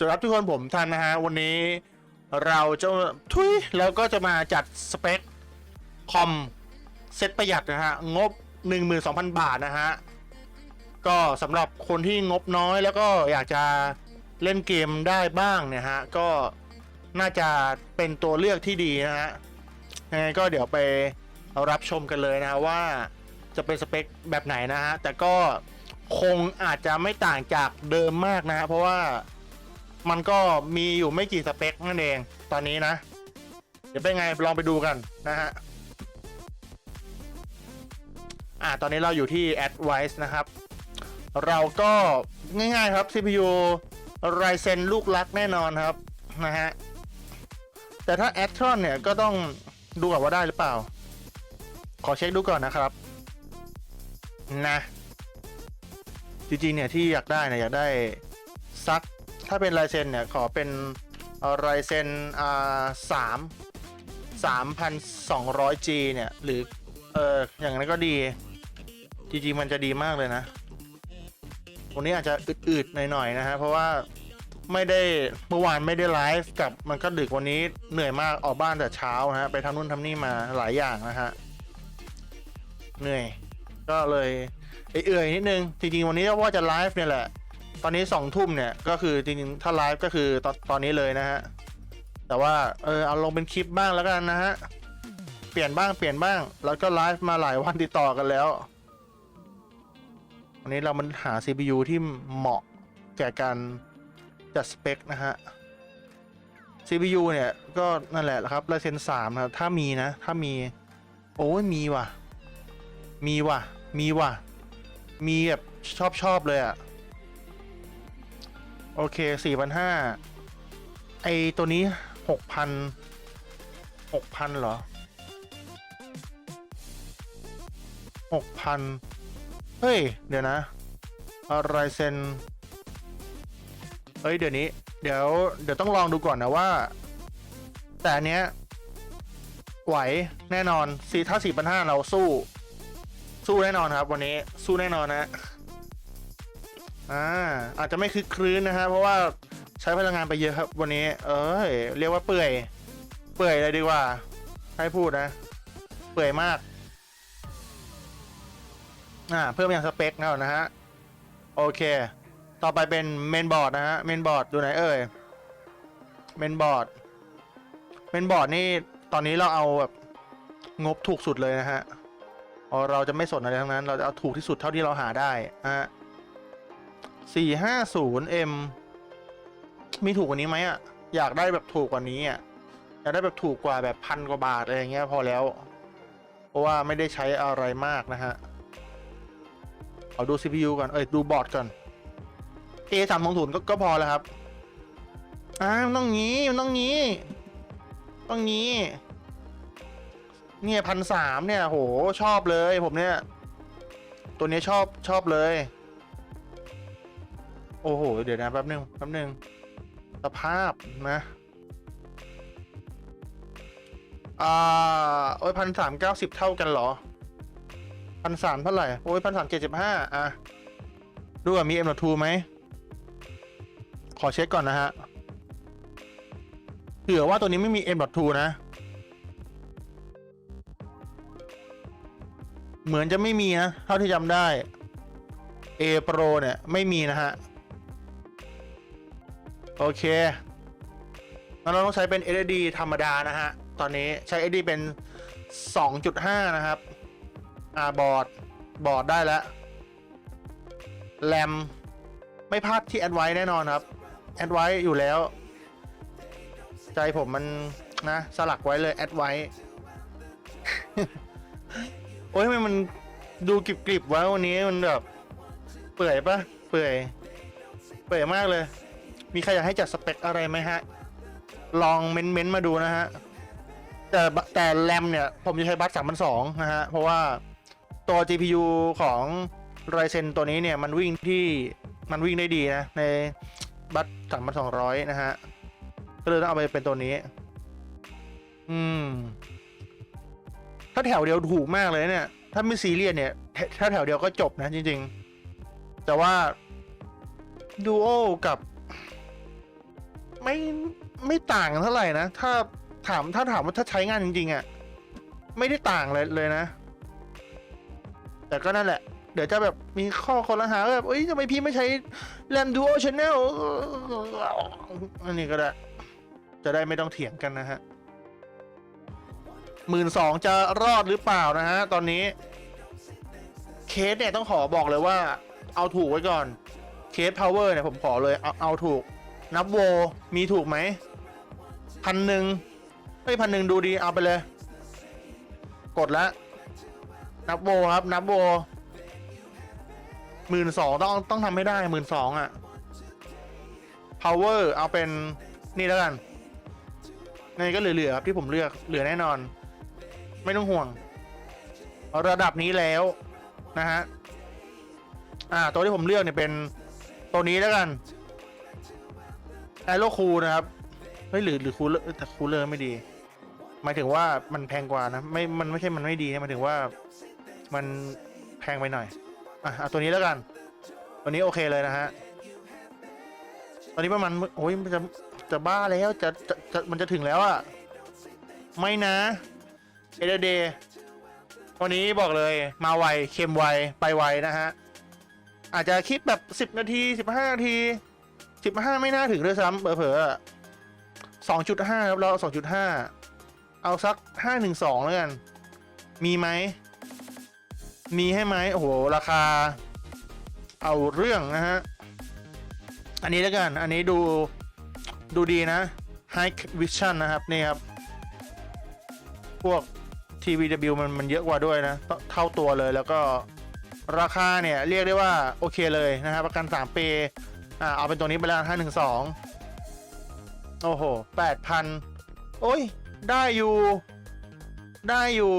สวัสดีครับทุกคนผมทันนะฮะ วันนี้เราจะทุยแล้วก็จะมาจัดสเปคคอมเซ็ตประหยัดนะฮะ งบ 12,000 บาทนะฮะ ก็สำหรับคนที่งบน้อยแล้วก็อยากจะเล่นเกมได้บ้างเนี่ยฮะ ก็น่าจะเป็นตัวเลือกที่ดีนะฮะยังไงก็เดี๋ยวไปรับชมกันเลยนะฮะว่าจะเป็นสเปคแบบไหนนะฮะ แต่ก็คงอาจจะไม่ต่างจากเดิมมากนะฮะเพราะว่า มันก็มีอยู่ไม่กี่สเปคนั่นเอง ตอนนี้นะ เดี๋ยวเป็นไงลองไปดูกันนะฮะอ่าตอนนี้เราอยู่ที่ Advice นะครับ เราก็ง่ายๆครับ CPU Ryzen ลูกรักแน่นอนครับนะฮะแต่ถ้า a t r o n เนี่ยก็ต้องดูก่อนว่าได้หรือเปล่า ขอเช็คดูก่อนนะครับนะจริงๆเนี่ยที่อยากได้เนี่ยอยากได้ซัก ถ้าเป็น Ryzen เนี่ยขอเป็น Ryzen อ่าสามสามพันสองร้อย G เนี่ย หรือ เอออย่างนั้นก็ดีจริงๆมันจะดีมากเลยนะวันนี้อาจจะอืดๆหน่อยๆนะฮะเพราะว่าไม่ได้เมื่อวานไม่ได้ไลฟ์กับมันก็ดึกวันนี้เหนื่อยมากออกบ้านแต่เช้านะฮะไปทำนู่นทำนี่มาหลายอย่างนะฮะเหนื่อย ก็เลยเอื่อยนิดนึงจริงๆวันนี้ว่าจะไลฟ์เนี่ยแหละ ตอนนี้สองทุ่มเนี่ยก็คือจริงๆถ้าไลฟ์ก็คือตอนตอนนี้เลยนะฮะ แต่ว่าเออเอาลงเป็นคลิปบ้างแล้วกันนะฮะ เปลี่ยนบ้างเปลี่ยนบ้าง แล้วก็ไลฟ์มาหลายวันติดต่อกันแล้ว วันนี้เรามันหา CPU ที่เหมาะแก่การจัดสเปคนะฮะ CPU เนี่ยก็นั่นแหละครับ Ryzen 3นะครับถ้ามีนะ ถ้ามี โอ้ยมีว่ะ มีว่ะ มีว่ะ มีแบบชอบชอบเลยอะ่ะ โอเค4,500ไอตัวนี้6,000 6,000เหรอ6,000เฮ้ย เดี๋ยวนะอะไรเซนเฮ้ย เดี๋ยวนี้ เดี๋ยว เดี๋ยวต้องลองดูก่อนนะว่า แต่อันเนี้ย ไหวแน่นอนสีถ้าสี่พันห้าเราสู้ สู้แน่นอนครับ วันนี้สู้แน่นอนนะ อ่าอาจจะไม่คึกครื้นนะฮะเพราะว่าใช้พลังงานไปเยอะครับวันนี้ เอ้ยเรียกว่าเปื่อย เปื่อยเลยดีกว่า ให้พูดนะ เปื่อยมากอ่าเพิ่มอย่างสเปคแล้วนะฮะ โอเค ต่อไปเป็นเมนบอร์ดนะฮะเมนบอร์ดดูไหนเอ่ยเมนบอร์ดเมนบอร์ดนี่ตอนนี้เราเอาแบบงบถูกสุดเลยนะฮะเราจะไม่สนอะไรทั้งนั้น เราจะเอาถูกที่สุดเท่าที่เราหาได้นะฮะ สี่ห้าศูนย์เอ็มมีถูกกว่านี้ไหมอะ อยากได้แบบถูกกว่านี้อะ อยากได้แบบถูกกว่าแบบพันกว่าบาทอะไรอย่างเงี้ยพอแล้ว เพราะว่าไม่ได้ใช้อะไรมากนะฮะ เอาดู CPU ก่อน เอ้ย ดูบอร์ดก่อน A สามของศูนย์ก็พอแล้วครับอ่านต้องงี้นต้องงี้ ต้องงี้ เนี่ยพันสามเนี่ย โห ชอบเลยผมเนี่ย ตัวนี้ชอบชอบเลย โอ้โห เดี๋ยวนะแป๊บนึงแป๊บนึงสภาพนะอ่าโอ้ยพันสามเก้าสิบเท่ากันเหรอพันสามเท่าไหร่ โอ้ยพันสามเจ็ดสิบห้าอะ ดูว่ามี M.2 ไหม ขอเช็คก่อนนะฮะเผื่อว่าตัวนี้ไม่มี M.2 นะ เหมือนจะไม่มีนะ เท่าที่จำได้ A Pro เนี่ย ไม่มีนะฮะ โอเคงั้นเราต้องใช้เป็น SSD ธรรมดานะฮะ ตอนนี้ใช้ SSD เป็น 2.5 นะครับ อ่าบอร์ด บอร์ดได้แล้ว แรม ไม่พลาดที่แอดไว้แน่นอนครับ แอดไว้อยู่แล้ว ใจผมมันนะ สลักไว้เลยแอดไว้ โอ้ยทำไมมันดูกริบๆวะวันนี้มันแบบ เปื่อยปะเปื่อย เปื่อยมากเลย มีใครอยากให้จัดสเปคอะไรไหมฮะ ลองเม้นๆมาดูนะฮะ แต่แต่แรมเนี่ย ผมจะใช้บัสสามพันสองนะฮะ เพราะว่าตัว GPU ของ Ryzen ตัวนี้เนี่ย มันวิ่งที่มันวิ่งได้ดีนะ ในบัสสามพันสองร้อยนะฮะ ก็เลยต้องเอาไปเป็นตัวนี้ อืม ถ้าแถวเดียวถูกมากเลยเนี่ย ถ้าไม่ซีเรียสเนี่ย ถ้าแถวเดียวก็จบนะจริง ๆ แต่ว่า Duo กับ ไม่ไม่ต่างเท่าไหร่นะ ถ้าถามถ้าถามว่าถ้าใช้งานจริงๆอะ่ะ ไม่ได้ต่างเลยเลยนะ แต่ก็นั่นแหละ เดี๋ยวจะแบบมีข้อคนละหาว่าแบบเอ้ยทำไมพี่ไม่ใช้แรมดูโอชแนลอันนี้ก็ได้ จะได้ไม่ต้องเถียงกันนะฮะหมื่นสองจะรอดหรือเปล่านะฮะ ตอนนี้ เคสเนี่ยต้องขอบอกเลยว่า เอาถูกไว้ก่อน เคสพาวเวอร์เนี่ยผมขอเลยเอาเอาถูก นับโว มีถูกไหมพันหนึ่งเฮ้ยพันหนึ่งดูดีเอาไปเลย กดแล้วนับโวครับ นับโวหมื่นสองต้องต้องทำให้ได้หมื่นสองอะ power เอาเป็นนี่แล้วกันนี่ก็เหลือๆครับที่ผมเลือกเหลือแน่นอน ไม่ต้องห่วง ระดับนี้แล้วนะฮะ อ่า ตัวที่ผมเลือกเนี่ยเป็นตัวนี้แล้วกัน ไอโลคูนะครับ เฮ้ยหรือหรือคูลเลอร์แต่คูลเลอร์ไม่ดี หมายถึงว่ามันแพงกว่านะ ไม่ มันไม่ใช่มันไม่ดีนะหมายถึงว่ามันแพงไปหน่อย อะเอาตัวนี้แล้วกัน ตัวนี้โอเคเลยนะฮะ ตอนนี้ประมาณโอ้ยมันจะจะบ้าแล้วจะจะจะมันจะถึงแล้วอะไม่นะเอเดเดวันนี้บอกเลยมาไวเค็มไวไปไวนะฮะ อาจจะคลิปแบบสิบ10 นาทีสิบห้านาที สิบห้าไม่น่าถึงด้วยซ้ำเผลอๆสองจุดห้าครับเราสองจุดห้าเอาสักห้าหนึ่งสองแล้วกัน มีไหม มีให้ไหมโอ้โห ราคา เอาเรื่องนะฮะ อันนี้แล้วกัน อันนี้ดูดูดีนะ High Vision นะครับ นี่ครับ พวก TVW มันมันเยอะกว่าด้วยนะ เท่าตัวเลยแล้วก็ราคาเนี่ย เรียกได้ว่า โอเคเลยนะครับประกัน 3 ปี อ่าเอาเป็นตัวนี้ไปแล้วห้าหนึ่งสองโอ้โหแปดพันโอ้ย ได้อยู่ ได้อยู่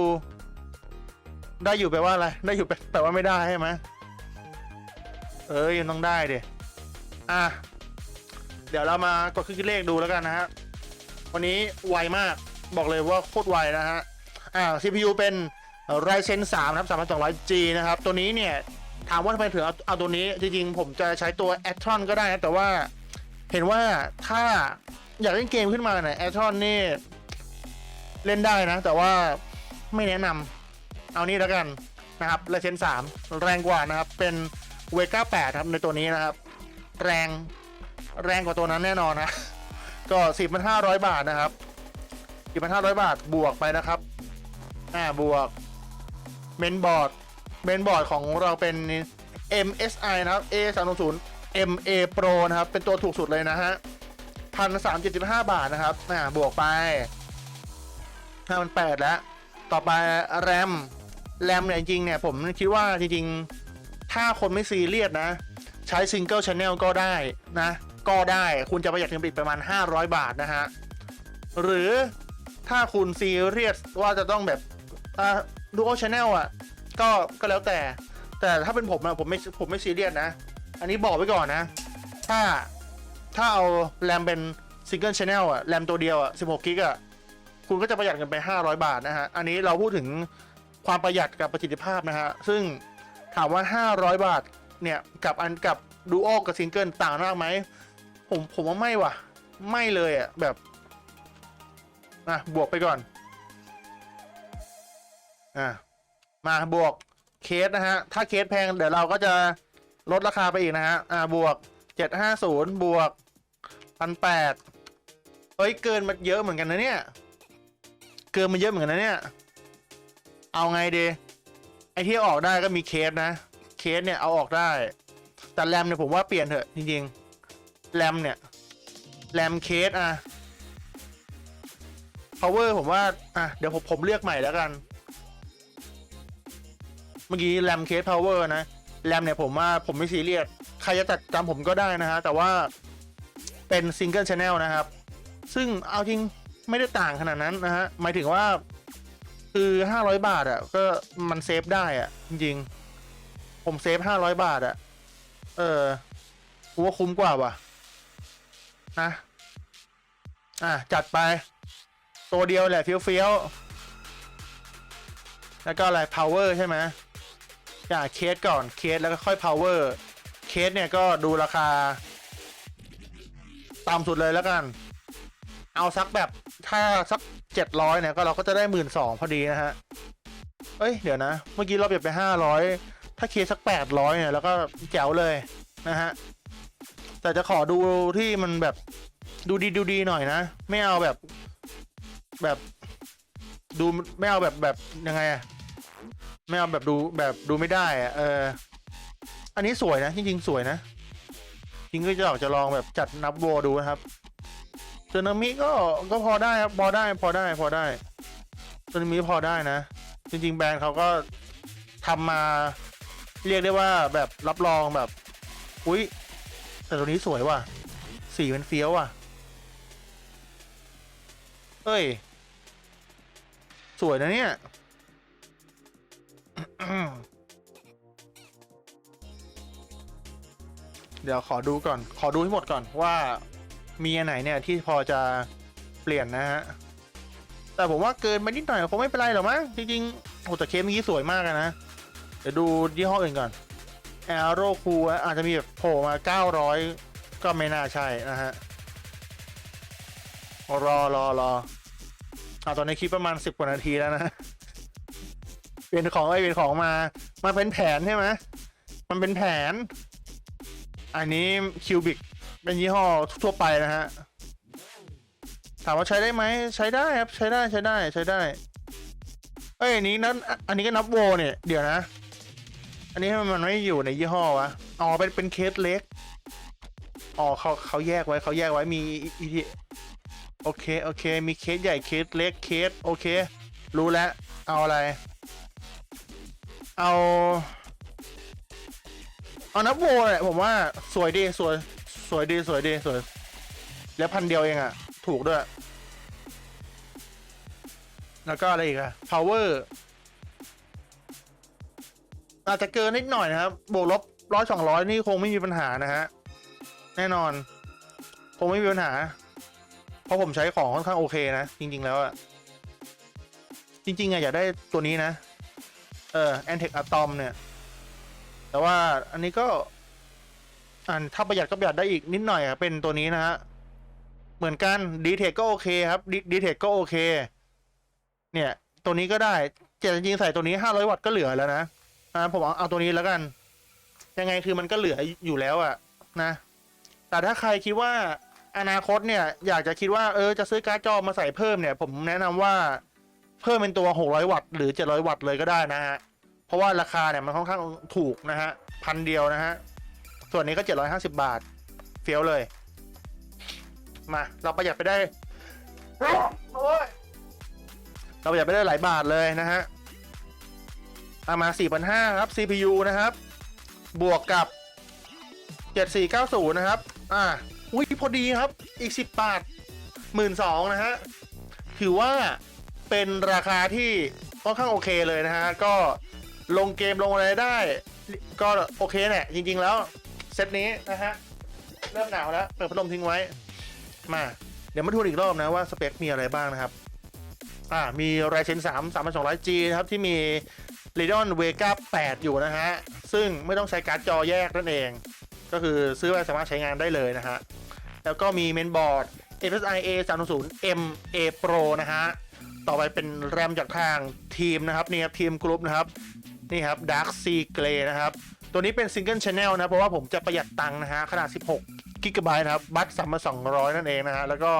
ได้อยู่แปลว่าอะไร ได้อยู่แปลว่าไม่ได้ใช่ไหมเอ้ยยังต้องได้เดอะ เดี๋ยวเรามากดคลิกเลขดูแล้วกันนะฮะ วันนี้ไวมากบอกเลยว่าโคตรไวนะฮะ อ่า CPU เป็น Ryzen 3นะครับ 3200G นะครับ ตัวนี้เนี่ย ถามว่าทำไมถึงเอาเอาตัวนี้ จริงๆ ผมจะใช้ตัว a t r o n ก็ได้นะแต่ว่าเห็นว่าถ้าอยากเล่นเกมขึ้นมาเนี่ย a t r o n นี่ เล่นได้นะ แต่ว่าไม่แนะนำเอานี่แล้วกันนะครับ Ryzen 3แรงกว่านะครับ เป็น Vega 8ครับในตัวนี้นะครับ แรงแรงกว่าตัวนั้นแน่นอนนะ ก็4,500บาทนะครับ4,500บาทบวกไปนะครับอ่าบวกเมนบอร์ด เมนบอร์ดของเราเป็น MSI นะครับ A 3 0 0 MA Pro นะครับ เป็นตัวถูกสุดเลยนะฮะพันสามเจ็ดสิบห้าบาทนะครับอ่าบวกไปห้ามันแปดแล้ว ต่อไปแรมแรมเนี่ยจริงๆเนี่ย ผมคิดว่าจริงๆ ถ้าคนไม่ซีเรียสนะ ใช้ซิงเกิลช n แนลก็ได้นะ ก็ได้คุณจะประหยัดเงินไปอีกประมาณ 500 บาทนะฮะ หรือถ้าคุณซีเรียสว่าจะต้องแบบดูโอชแนลอะ ก็ก็แล้วแต่ แต่ถ้าเป็นผมอะผมไม่ผมไม่ซีเรียสนะ อันนี้บอกไว้ก่อนนะ ถ้าถ้าเอาแรมเป็นซิงเกิลชแนลอะแรมตัวเดียวอะ16กิกอะคุณก็จะประหยัดเงินไป 500 บาทนะฮะ อันนี้เราพูดถึงความประหยัดกับประสิทธิภาพนะฮะ ซึ่งถามว่า 500 บาทเนี่ยกับอันกับดูโอกับซิงเกิลต่างมากไหมผมผมว่าไม่ว่ะ ไม่เลยอะแบบอะบวกไปก่อน อะ มาบวกเคสนะฮะ ถ้าเคสแพงเดี๋ยวเราก็จะลดราคาไปอีกนะฮะ อ่าบวก750บวก1,800เฮ้ยเกินมาเยอะเหมือนกันนะเนี่ย เกินมาเยอะเหมือนกันนะเนี่ย เอาไงดีไอที่ออกได้ก็มีเคสนะ เคสเนี่ยเอาออกได้ แต่แรมเนี่ยผมว่าเปลี่ยนเถอะจริงๆแรมเนี่ยแรมเคสอะ power ผมว่า อะ เดี๋ยวผมผมเลือกใหม่แล้วกัน เมื่อกี้แรมเคส power นะแรมเนี่ยผมว่าผมไม่ซีเรียสใครจะตัดจำผมก็ได้นะฮะ แต่ว่าเป็นซิงเกิลช n แนลนะครับ ซึ่งเอาจริงไม่ได้ต่างขนาดนั้นนะฮะ หมายถึงว่าคือ 500 บาทอะ่ะ ก็มันเซฟได้อะ่ะ จริงๆ ผมเซฟ 500 บาทอะ่ะ เออกูว่าคุ้มกว่าว่ะนะอะ จัดไป ตัวเดียวแหละเฟี้ยวๆแล้วก็อะไร power ใช่ไหม อะเคสก่อนเคสแล้วก็ค่อย power เคสเนี่ยก็ดูราคาต่ำสุดเลยแล้วกัน เอาสักแบบถ้าสักเจ็ดร้อยเนี่ยก็เราก็จะได้หมื่นสองพอดีนะฮะ เอ้ย เดี๋ยวนะ เมื่อกี้เราเปียนไปห้าร้อยถ้าเคสักแปดร้อยเนี่ยแล้วก็แจ๋วเลยนะฮะ แต่จะขอดูที่มันแบบดูดีดูดีหน่อยนะ ไม่เอาแบบแบบดูไม่เอาแบบแบบยังไงอะ ไม่เอาแบบดูแบบดูไม่ได้อะเออ อันนี้สวยนะจริงๆสวยนะจริงก็จะอยากจะลองแบบจัดนับโวดูนะครับเซนามิก็ก็พอได้ครับพอได้พอได้พอได้เซนามิพอได้นะ จริง ๆ แบรนด์เขาก็ทำมาเรียกได้ว่าแบบรับรองแบบ อุ้ยแต่ตัวนี้สวยว่ะ สีมันเฟี้ยวว่ะเฮ้ย สวยนะเนี่ย เดี๋ยวขอดูก่อน ขอดูให้หมดก่อนว่ามีอันไหนเนี่ยที่พอจะเปลี่ยนนะฮะ แต่ผมว่าเกินไปนิดหน่อยคงไม่เป็นไรหรอกมั้งจริงๆโอ้แต่เคสนี้สวยมากนะ เดี๋ยวดูยี่ห้ออื่นก่อนแอโรคูอาจจะมีแบบโผล่มา 900 ก็ไม่น่าใช่นะฮะ รอรอรออ่าตอนนี้คลิปประมาณ 10 กว่านาทีแล้วนะ เป็นของไอเป็นของมา มาเป็นแผนใช่ไหมมันเป็นแผน อันนี้คิวบิกเป็นยี่ห้อทั่วไปนะฮะ ถามว่าใช้ได้ไหมใช้ได้ครับ ใช้ได้ใช้ได้ใช้ได้ เอ้ยอันนี้นั้น อันนี้ก็นับโวเนี่ย เดี๋ยวนะ อันนี้มันไม่อยู่ในยี่ห้อวะ อ๋อ เป็นเป็นเคสเล็ก อ๋อเขาเขาแยกไว้เขาแยกไว้มีอีทีโอเค โอเค มีเคสใหญ่เคสเล็กเคสโอเค รู้แล้ว เอาอะไร เอา เอานับโวแหละผมว่าสวยดีสวย สวยดีสวยดีสวย แล้วพันเดียวเองอะถูกด้วย แล้วก็อะไรอีกอะ power อาจจะเกินนิดหน่อยนะครับ บวกลบร้อยสองร้อยนี่คงไม่มีปัญหานะฮะ แน่นอน คงไม่มีปัญหา เพราะผมใช้ของค่อนข้างโอเคนะ จริง ๆ แล้วอะจริง ๆอะอยากได้ตัวนี้นะ เออ Antec Atom เนี่ย แต่ว่าอันนี้ก็ อันถ้าประหยัดก็ประหยัดได้อีกนิดหน่อยอะเป็นตัวนี้นะฮะ เหมือนกันดีเทคก็โอเคครับดีเทคก็โอเค เนี่ย ตัวนี้ก็ได้แต่จริงใส่ตัวนี้ห้าร้อยวัตต์ก็เหลือแล้วนะอ่าผมเอาเอาตัวนี้แล้วกัน ยังไงคือมันก็เหลืออยู่แล้วอะนะ แต่ถ้าใครคิดว่าอนาคตเนี่ย อยากจะคิดว่าเออจะซื้อการ์ดจอมาใส่เพิ่มเนี่ย ผมแนะนำว่า เพิ่มเป็นตัว 600 วัตต์หรือ 700 วัตต์เลยก็ได้นะฮะ เพราะว่าราคาเนี่ยมันค่อนข้างถูกนะฮะพันเดียวนะฮะ ส่วนนี้ก็ 750 บาท เฟี้ยวเลย มาเราประหยัดไปได้เราประหยัดไปได้หลายบาทเลยนะฮะเอามา 4,500 ครับ CPU นะครับ บวกกับ 7490 นะครับ อ่าอุ้ยพอดีครับ อีก 10 บาท 12,000 นะฮะ ถือว่า เป็นราคาที่ค่อนข้างโอเคเลยนะฮะ ก็ลงเกมลงอะไรได้ ก็โอเคแหละจริง ๆ แล้ว เซตนี้นะฮะ เริ่มหนาวแล้ว เปิดพัดลมทิ้งไว้ มา เดี๋ยวมาทวนอีกรอบนะว่าสเปคมีอะไรบ้างนะครับ อ่า มี Ryzen 3 3200G นะครับ ที่มี Radeon Vega 8อยู่นะฮะ ซึ่งไม่ต้องใช้การ์ดจอแยกนั่นเอง ก็คือซื้อไปสามารถใช้งานได้เลยนะฮะ แล้วก็มีเมนบอร์ด MSI A 3 0 M A Pro นะฮะ ต่อไปเป็นแรมจากทางทีมนะครับนี่ครับทีมกรุ๊ปนะครับนี่ครับ Dark Sea Grey นะครับ ตัวนี้เป็น Single Channel นะเพราะว่าผมจะประหยัดตังค์นะฮะขนาด 16กิกะไบต์นะครับ บัตสามพันสองร้อยนั่นเองนะฮะ แล้วก็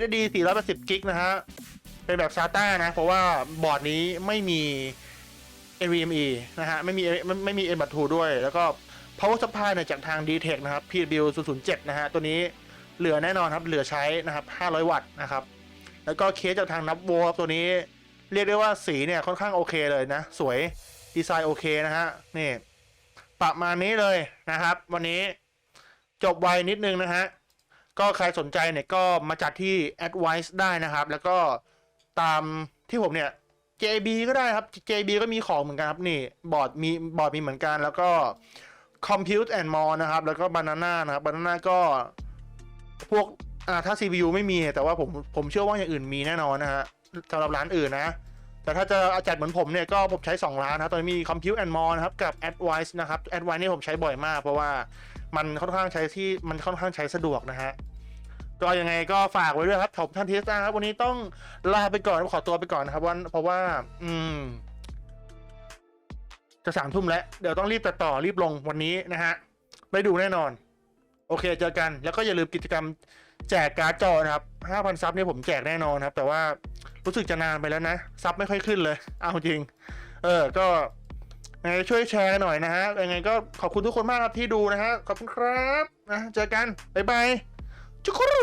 SSD 480กิกนะฮะ เป็นแบบ SATA นะ เพราะว่าบอร์ดนี้ไม่มี NVMe นะฮะ ไม่มีไม่ไม่มี N.2 ด้วย แล้วก็ power supply เนี่ยจากทาง DTEC นะครับ PW 007 นะฮะ ตัวนี้เหลือแน่นอนครับ เหลือใช้นะครับ 500 วัตต์นะครับ แล้วก็เคสจากทางนับโวครับตัวนี้ เรียกได้ว่าสีเนี่ยค่อนข้างโอเคเลยนะ สวยดีไซน์โอเคนะฮะนี่ประมาณนี้เลยนะครับ วันนี้จบไวนิดนึงนะฮะก็ใครสนใจเนี่ยก็มาจัดที่ Advice ได้นะครับ แล้วก็ตามที่ผมเนี่ย JB ก็ได้ครับ JB ก็มีของเหมือนกันครับนี่บอร์ดมีบอร์ดมีเหมือนกัน แล้วก็ Compute and More นะครับ แล้วก็ Banana นะครับ Banana ก็พวก อ่าถ้า CPU ไม่มีแต่ว่าผมผมเชื่อว่าอย่างอื่นมีแน่นอนนะฮะสำหรับร้านอื่นนะ แต่ถ้าจะจัดเหมือนผมเนี่ยก็ผมใช้ 2 ร้านนะครับตอนนี้มี Compute and More นะครับกับ Advice นะครับ Advice นี่ผมใช้บ่อยมาก เพราะว่ามันค่อนข้างใช้ที่มันค่อนข้างใช้สะดวกนะฮะก็ยังไงก็ฝากไว้ด้วยครับผมท่านทีสตาครับวันนี้ต้องลาไปก่อนขอตัวไปก่อนนะครับวันเพราะว่า อืม จะสามทุ่มแล้ว เดี๋ยวต้องรีบตัดต่อรีบลงวันนี้นะฮะได้ดูแน่นอน โอเคเจอกัน แล้วก็อย่าลืมกิจกรรม แจกการ์ดจอนะครับ 5,000 ซับเนี่ยผมแจกแน่นอนครับ แต่ว่ารู้สึกจะนานไปแล้วนะ ซับไม่ค่อยขึ้นเลย เอาจริง เออ ก็ยังไงช่วยแชร์หน่อยนะฮะ ยังไงก็ขอบคุณทุกคนมากครับที่ดูนะฮะ ขอบคุณครับ นะ เจอกัน บ๊ายบาย จุกรู